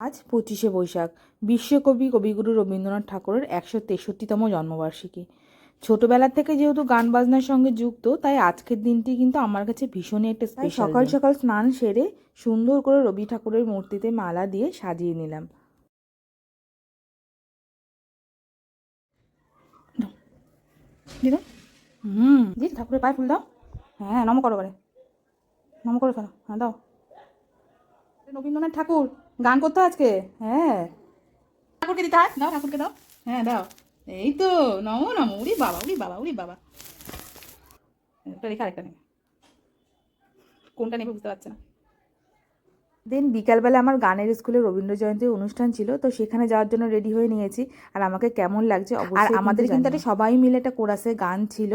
আজ পঁচিশে বৈশাখ। বিশ্বকবি কবিগুরু রবীন্দ্রনাথ ঠাকুরের একশো তেষট্টিতম জন্মবার্ষিকী। ছোটবেলা থেকে যেহেতু গান বাজনার সঙ্গে যুক্ত তাই আজকের দিনটি কিন্তু আমার কাছে ভীষণই একটা স্পেশাল সকাল সকাল স্নান সেরে সুন্দর করে রবি ঠাকুরের মূর্তিতে মালা দিয়ে সাজিয়ে নিলাম। দিদা? হুম। দিদি ঠাকুরের পায়ে ফুল দাও। হ্যাঁ নম করো করে নম করো কেন হ্যাঁ দাও। রবীন্দ্রনাথ ঠাকুর, গান করতো আজকে? হ্যাঁ। ঠাকুরকে দিতে হয়? দাও ঠাকুরকে দাও। হ্যাঁ দাও। এই তো, নমো নমো। উড়ি বাবা উড়ি বাবা উড়ি বাবা। একটা রেখে আরেকটা নেবে কোনটা নেবে বুঝতে পারছে না। দেন বিকালবেলা আমার গানের স্কুলে রবীন্দ্র জয়ন্তী অনুষ্ঠান ছিল তো সেখানে যাওয়ার জন্য রেডি হয়ে নিয়েছি। আর আমাকে কেমন লাগছে আর আমাদের কিন্তু একটা সবাই মিলে একটা কোরাসে গান ছিল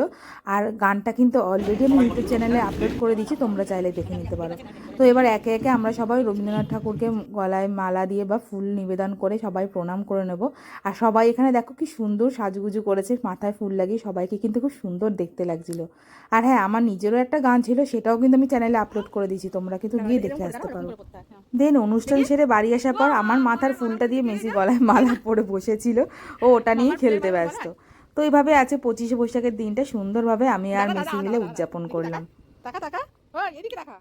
আর গানটা কিন্তু অলরেডি আমি ইউটিউব চ্যানেলে আপলোড করে দিয়েছি তোমরা চাইলে দেখে নিতে পারো। তো এবার একে একে আমরা সবাই রবীন্দ্রনাথ ঠাকুরকে গলায় মালা দিয়ে বা ফুল নিবেদন করে সবাই প্রণাম করে নেব। আর সবাই এখানে দেখো কি সুন্দর সাজুগুজু করেছে মাথায় ফুল লাগিয়ে সবাইকে কিন্তু খুব সুন্দর দেখতে লাগছিল। আর হ্যাঁ আমার নিজেরও একটা গান ছিল সেটাও কিন্তু আমি চ্যানেলে আপলোড করে দিয়েছি তোমরা কিন্তু গিয়ে দেখে আসতে পারো। দেন অনুষ্ঠান সেরে বাড়ি আসার পর আমার মাথার ফুলটা দিয়ে মেসি গলায় মালা পরে বসেছিল। ও ওটা নিয়ে খেলতে ব্যস্ত। তো এইভাবে আছে পঁচিশে বৈশাখের দিনটা। সুন্দরভাবে আমি আর মেসি মিলে উদযাপন করলাম। টাকা টাকা এদিকে টাকা